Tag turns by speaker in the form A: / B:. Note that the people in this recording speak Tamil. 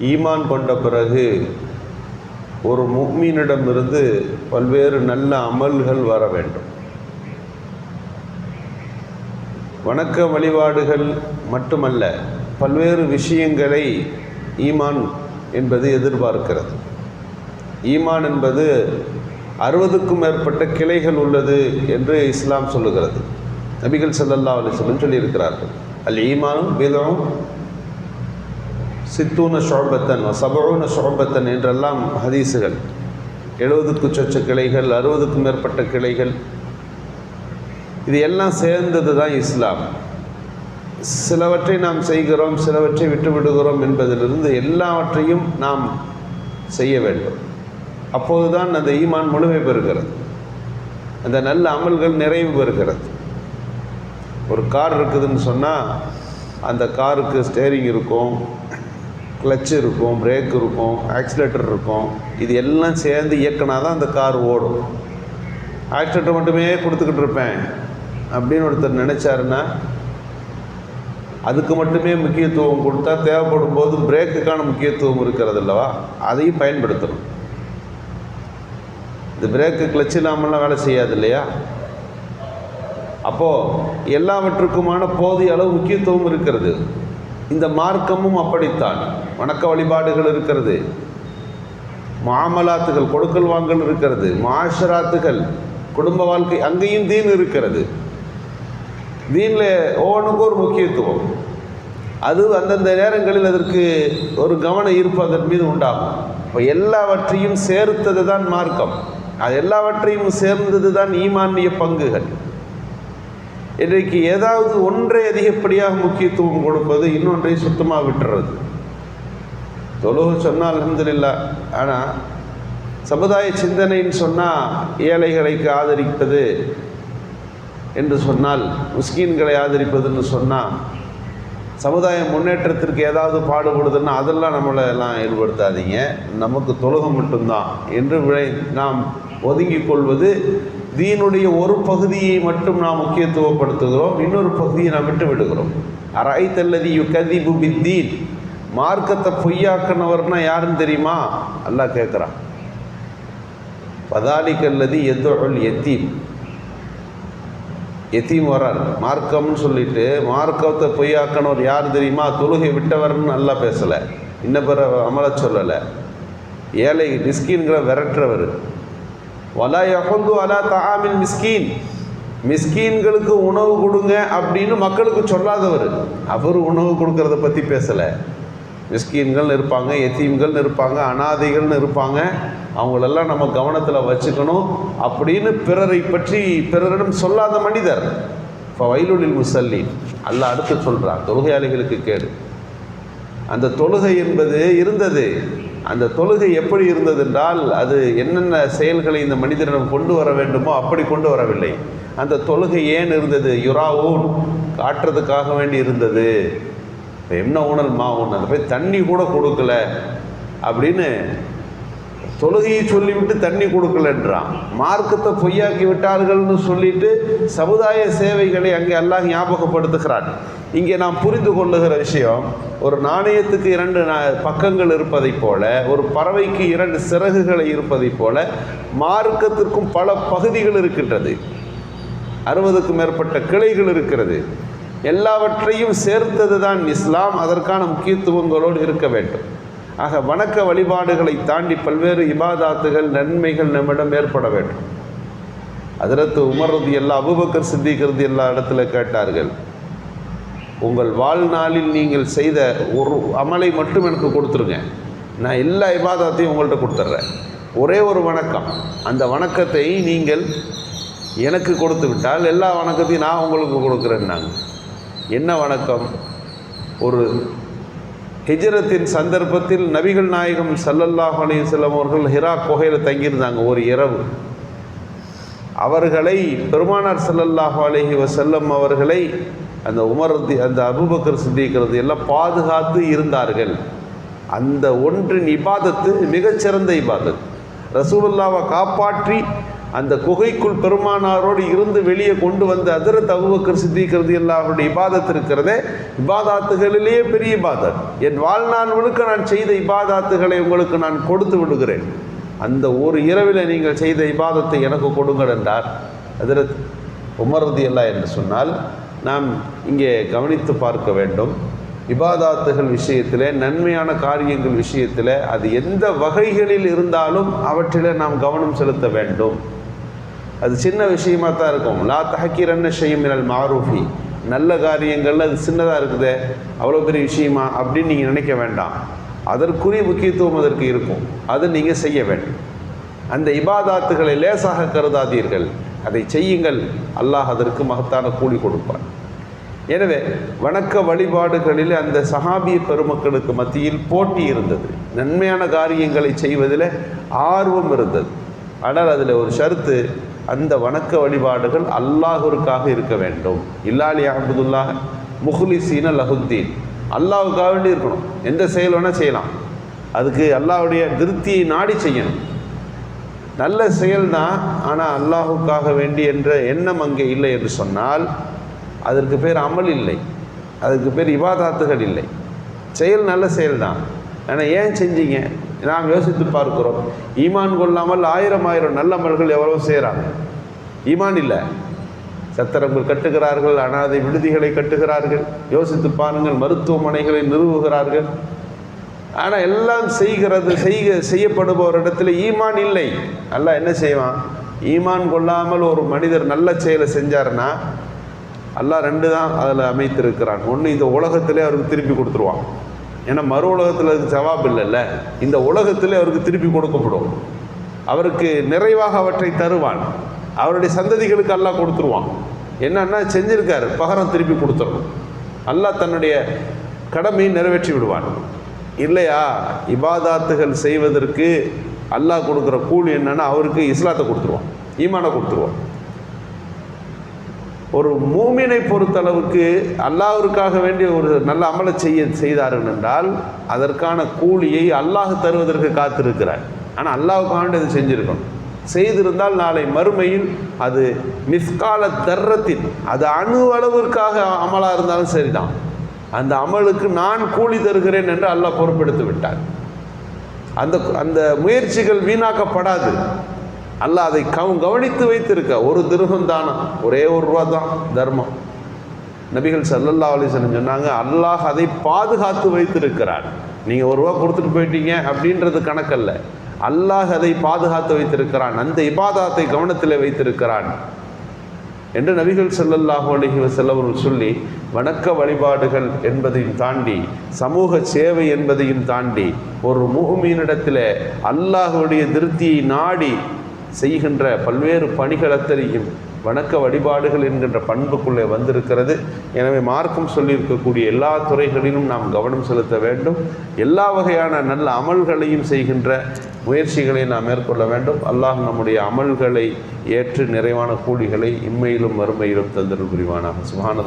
A: ஈமான் கொண்ட பிறகு ஒரு முக்மீனிடமிருந்து பல்வேறு நல்ல அமல்கள் வர வேண்டும். வணக்க வழிபாடுகள் மட்டுமல்ல பல்வேறு விஷயங்களை ஈமான் என்பது எதிர்பார்க்கிறது. ஈமான் என்பது அறுபதுக்கும் மேற்பட்ட கிளைகள் உள்ளது என்று இஸ்லாம் சொல்லுகிறது. நபிகள் சல்லல்லா அலிஸ்லம் சொல்லியிருக்கிறார்கள். அல் ஈமானும் வேதம் சித்தூன ஷோபத்தன் சபூன ஷோபத்தன் என்றெல்லாம் ஹதீஸுகள் எழுபதுக்கு சொச்ச கிளைகள் அறுபதுக்கும் மேற்பட்ட கிளைகள். இது எல்லாம் சேர்ந்தது தான் இஸ்லாம். சிலவற்றை நாம் செய்கிறோம் சிலவற்றை விட்டு விடுகிறோம் என்பதிலிருந்து எல்லாவற்றையும் நாம் செய்ய வேண்டும். அப்போதுதான் அந்த ஈமான் முழுமை பெறுகிறது. அந்த நல்ல அமல்கள் நிறைவு பெறுகிறது. ஒரு கார் இருக்குதுன்னு சொன்னால் அந்த காருக்கு ஸ்டேரிங் இருக்கும். கிளச் இருக்கும் பிரேக் இருக்கும் ஆக்சிலேட்டர் இருக்கும். இது எல்லாம் சேர்ந்து இயக்கினா தான் அந்த கார் ஓடும். ஆக்சிலேட்டர் மட்டுமே கொடுத்துக்கிட்டு இருப்பேன். அப்படின்னு ஒருத்தர் நினச்சாருன்னா அதுக்கு மட்டுமே முக்கியத்துவம் கொடுத்தா தேவைப்படும் போது பிரேக்குக்கான முக்கியத்துவம் இருக்கிறது அல்லவா அதையும் பயன்படுத்தணும். இந்த பிரேக்கு கிளச் இல்லாமல்லாம் வேலை செய்யாது இல்லையா? அப்போது எல்லாவற்றுக்குமான போதிய அளவு முக்கியத்துவம் இருக்கிறது. இந்த மார்க்கமும் அப்படித்தான். வணக்க வழிபாடுகள் இருக்கிறது. மாமலாத்துகள் கொடுக்கல் வாங்கல் இருக்கிறது. மாஷராத்துகள் குடும்ப வாழ்க்கை அங்கேயும் தீன் இருக்கிறது. தீனில் ஒவ்வொன்றுக்கும் ஒரு முக்கியத்துவம். அது அந்தந்த நேரங்களில் அதற்கு ஒரு கவன ஈர்ப்பு அதன் மீது உண்டாகும். இப்போ எல்லாவற்றையும் சேர்த்தது தான் மார்க்கம். அது எல்லாவற்றையும் சேர்ந்தது தான் ஈமானிய பங்குகள். இன்றைக்கு ஏதாவது ஒன்றை அதிகப்படியாக முக்கியத்துவம் கொடுப்பது இன்னொன்றை சுத்தமாக விட்டுறது. தொழுகு சொன்னால் அலமதுல்லா ஆனால் சமுதாய சிந்தனைன்னு சொன்னால் ஏழைகளுக்கு ஆதரிப்பது என்று சொன்னால் முஸ்கீன்களை ஆதரிப்பதுன்னு சொன்னால் சமுதாய முன்னேற்றத்திற்கு ஏதாவது பாடுபடுதுன்னா அதெல்லாம் நம்மளை எல்லாம் ஈடுபடுத்தாதீங்க. நமக்கு தொழுகம் மட்டும்தான். என்று விளை நாம் ஒதுங்கிக் கொள்வது தீனுடைய ஒரு பகுதியை மட்டும் நாம் முக்கியத்துவப்படுத்துகிறோம் இன்னொரு பகுதியை நாம் விட்டு விடுகிறோம். அரைத்தல்லதி யு கதிபு பித்தீன். மார்க்கத்தை பொய்யாக்கினவர்னா யாருன்னு தெரியுமா? அல்லாஹ் கேட்குறான் பதாலிக்கல்லதி எத்தொழல் எத்தீம் எத்தீம் வரார். மார்க்கம்னு சொல்லிட்டு மார்க்கத்தை பொய்யாக்கினவர் யார் தெரியுமா? தொழுகை விட்டவர்னு நல்லா பேசலை. இன்ன பிற அமல சொல்லலை. ஏழை டிஸ்கின்கிற விரட்டுறவர். வலா யஹந்து அலா தஆமில் மிஸ்கீன் மிஸ்கீன்களுக்கு உணவு கொடுங்க அப்படின்னு மக்களுக்கு சொல்லாதவர். அவர் உணவு கொடுக்கறத பற்றி பேசலை. மிஸ்கீன்கள் இருப்பாங்க எத்தீம்கள் இருப்பாங்க அனாதைகள்னு இருப்பாங்க. அவங்களெல்லாம் நம்ம கவனத்தில் வச்சுக்கணும் அப்படின்னு பிறரை பற்றி பிறரிடம் சொல்லாத மனிதர். இப்போ வயலுலில் முசல்லி அல்ல அடுத்து சொல்கிறான் தொழுகையாளிகளுக்கு கேடு. அந்த தொழுகை என்பது இருந்தது. அந்த தொழுகை எப்படி இருந்தது என்றால் அது என்னென்ன செயல்களை இந்த மனிதனிடம் கொண்டு வர வேண்டுமோ அப்படி கொண்டு வரவில்லை. அந்த தொழுகை ஏன் இருந்தது? யுராவும் காட்டுறதுக்காக வேண்டி இருந்தது. என்ன ஊனல் மா ஊன்? அந்த போய் தண்ணி கூட கொடுக்கல அப்படின்னு தொழுகையை சொல்லிவிட்டு தண்ணி கொடுக்கலன்றான். மார்க்கத்தை பொய்யாக்கி விட்டார்கள்னு சொல்லிட்டு சமுதாய சேவைகளை அங்கே எல்லாம் ஞாபகப்படுத்துகிறான். இங்கே நாம் புரிந்து கொள்ளுகிற விஷயம் ஒரு நாணயத்துக்கு இரண்டு நா- பக்கங்கள் இருப்பதைப் போல ஒரு பறவைக்கு இரண்டு சிறகுகளை இருப்பதைப் போல மார்க்கத்திற்கும் பல பகுதிகள் இருக்கின்றது. அறுபதுக்கும் மேற்பட்ட கிளைகள் இருக்கிறது. எல்லாவற்றையும் சேர்த்தது தான் இஸ்லாம் அதற்கான முக்கியத்துவங்களோடு இருக்க வேண்டும். ஆக வணக்க வழிபாடுகளை தாண்டி பல்வேறு இபாதாத்துகள் நன்மைகள் நம்மிடம் ஏற்பட வேண்டும். அதிரத்து உமர்றது எல்லா அபுபக்கர் சித்திக்கிறது எல்லா இடத்துல கேட்டார்கள் உங்கள் வாழ்நாளில் நீங்கள் செய்த ஒரு அமலை மட்டும் எனக்கு கொடுத்துருங்க. நான் எல்லா இபாதத்தையும் உங்கள்கிட்ட கொடுத்துட்றேன் ஒரே ஒரு வணக்கம். அந்த வணக்கத்தை நீங்கள் எனக்கு கொடுத்து விட்டால் எல்லா வணக்கத்தையும் நான் உங்களுக்கு கொடுக்குறேன்னாங்க என்ன வணக்கம்? ஒரு ஹிஜரத்தின் சந்தர்ப்பத்தில் நபிகள் நாயகம் ஸல்லல்லாஹு அலைஹி அவர்கள் ஹிரா குகையில் தங்கியிருந்தாங்க ஒரு இரவு. அவர்களை பெருமானார் ஸல்லல்லாஹு அலைஹி வஸல்லம் அவர்களை அந்த உமர் அந்த அபுபக்கர் சித்திக்கிறது எல்லாம் பாதுகாத்து இருந்தார்கள். அந்த ஒன்றின் இபாதத்து மிகச்சிறந்த இபாதத். ரசூலுல்லாவை காப்பாற்றி அந்த குகைக்குள் பெருமானாரோடு இருந்து வெளியே கொண்டு வந்து அதிர தகுவக்கர் சித்திக்கிறது எல்லாம் அவருடைய இபாதத்து இருக்கிறதே இபாதாத்துகளிலேயே பெரிய இபாதத். என் வாழ்நாள் முழுக்க நான் செய்த இபாதாத்துகளை உங்களுக்கு நான் கொடுத்து விடுகிறேன். அந்த ஒரு இரவில் நீங்கள் செய்த இபாதத்தை எனக்கு கொடுங்கள் என்றார். அதிரத் உமர்றது அல்லா என்று சொன்னால் நாம் இங்கே கவனித்து பார்க்க வேண்டும். இபாதாத்துகள் விஷயத்தில் நன்மையான காரியங்கள் விஷயத்தில் அது எந்த வகைகளில் இருந்தாலும் அவற்றில் நாம் கவனம் செலுத்த வேண்டும். அது சின்ன விஷயமாக தான் இருக்கும். லா தஹக்கீரன்ன செய்யும் மினல் மாரூஃபி. நல்ல காரியங்கள் அது சின்னதாக இருக்குதே. அவ்வளோ பெரிய விஷயமா அப்படின்னு நீங்கள் நினைக்க வேண்டாம். அதற்குரிய முக்கியத்துவம் அதற்கு இருக்கும். அது நீங்கள் செய்ய வேண்டும். அந்த இபாதாத்துகளை லேசாக கருதாதீர்கள். அதை செய்யுங்கள். அல்லாஹ் அதற்கு மகத்தான கூலி கொடுப்பான். எனவே வணக்க வழிபாடுகளில் அந்த சஹாபிய பெருமக்களுக்கு மத்தியில் போட்டி இருந்தது. நன்மையான காரியங்களை செய்வதில் ஆர்வம் இருந்தது. ஆனால் அதில் ஒரு ஷருத்து அந்த வணக்க வழிபாடுகள் அல்லாஹுருக்காக இருக்க வேண்டும். இல்லாலி அஹமதுல்லா முஹ்லிசீன லஹுத்தீன். அல்லாஹுக்காக வேண்டி இருக்கணும். எந்த செயல் வேணால் செய்யலாம். அதுக்கு அல்லாவுடைய திருப்தியை நாடி செய்யணும். நல்ல செயல்தான் ஆனால் அல்லாஹுக்காக வேண்டி என்ற எண்ணம் அங்கே இல்லை என்று சொன்னால் அதற்கு பேர் அமல் இல்லை. அதற்கு பேர் இவாதாத்துகள் இல்லை. செயல் நல்ல செயல்தான் ஆனால் ஏன் செஞ்சீங்க? நாம் யோசித்து பார்க்கிறோம். ஈமான் கொள்ளாமல் ஆயிரம் ஆயிரம் நல்ல அமல்கள் எவ்வளோ செய்கிறாங்க ஈமான் இல்லை. சத்திரங்கள் கட்டுகிறார்கள் அனாதை விடுதிகளை கட்டுகிறார்கள். யோசித்து பாருங்கள் மருத்துவமனைகளை நிறுவுகிறார்கள். ஆனால் எல்லாம் செய்கிறது செய்க செய்யப்படுபவரிடத்தில் ஈமான் இல்லை. அல்லாஹ் என்ன செய்வான்? ஈமான் கொள்ளாமல் ஒரு மனிதர் நல்ல செயலை செஞ்சார்னா அல்லாஹ் ரெண்டு தான் அதில் அமைத்திருக்கிறான். ஒன்று இந்த உலகத்திலே அவருக்கு திருப்பி கொடுத்துருவான். ஏன்னா மறு உலகத்தில் அதுக்கு ஜவாப் இல்லைல்ல. இந்த உலகத்திலே அவருக்கு திருப்பி கொடுக்கப்படும். அவருக்கு நிறைவாக அவற்றை தருவான். அவருடைய சந்ததிகளுக்கு அல்லாஹ் கொடுத்துருவான். என்னன்னா செஞ்சிருக்காரு பகரம் திருப்பி கொடுத்துடணும் அல்லாஹ் தன்னுடைய கடமையை நிறைவேற்றி விடுவான். இல்லையா? இபாதாத்துகள் செய்வதற்கு அல்லாஹ் கொடுக்குற கூலி என்னன்னா அவருக்கு இஸ்லாத்தை கொடுத்துருவான் ஈமானை கொடுத்துருவான். ஒரு மூமினை பொறுத்தளவுக்கு அல்லாஹிற்காக வேண்டிய ஒரு நல்ல அமலை செய்ய செய்தார்கள் என்றால் அதற்கான கூலியை அல்லாஹ் தருவதற்கு காத்திருக்கிறார். ஆனால் அல்லாஹ்வுக்காக வேண்டி செஞ்சுருக்கணும். செய்திருந்தால் நாளை மறுமையில் அது மிஸ்கால தர்றத்தின் அது அணு அளவிற்காக அமலாக இருந்தாலும் சரிதான். அந்த அமலுக்கு நான் கூலி தருகிறேன் என்று அல்லாஹ் பொறுப்பெடுத்து விட்டார் அந்த அந்த முயற்சிகள் வீணாக்கப்படாது. அல்லாஹ் அதை கவ கவனித்து வைத்திருக்க. ஒரு திருகம் தானா? ஒரே ஒரு ரூபா தான் தர்மம். நபிகள் சல்லல்லா அலிசன் சொன்னாங்க அல்லாஹ் அதை பாதுகாத்து வைத்திருக்கிறார் நீங்கள் ஒரு ரூபா கொடுத்துட்டு போயிட்டீங்க அப்படின்றது கணக்கல்ல. அல்லாஹ் அதை பாதுகாத்து வைத்திருக்கிறான். அந்த இபாதாத்தை கவனத்தில் வைத்திருக்கிறான். என்று நபிகள் செல்லல்லாஹோ அலைஹி வஸல்லம் சொல்லி வணக்க வழிபாடுகள் என்பதையும் தாண்டி சமூக சேவை என்பதையும் தாண்டி ஒரு முகமீனிடத்தில் அல்லாஹுடைய திருப்தியை நாடி செய்கின்ற பல்வேறு பணிகள் அத்தனையும் வணக்க வழிபாடுகள் என்கின்ற பண்புக்குள்ளே வந்திருக்கிறது. எனவே மார்க்கம் சொல்லியிருக்கக்கூடிய எல்லா துறைகளிலும் நாம் கவனம் செலுத்த வேண்டும். எல்லா வகையான நல்ல அமல்களையும் செய்கின்ற முயற்சிகளை நாம் மேற்கொள்ள வேண்டும். அல்லாஹ் நம்முடைய அமல்களை ஏற்று நிறைவான கூலிகளை இம்மையிலும் மறுமையிலும் தந்தல் புரிவானாக சுகான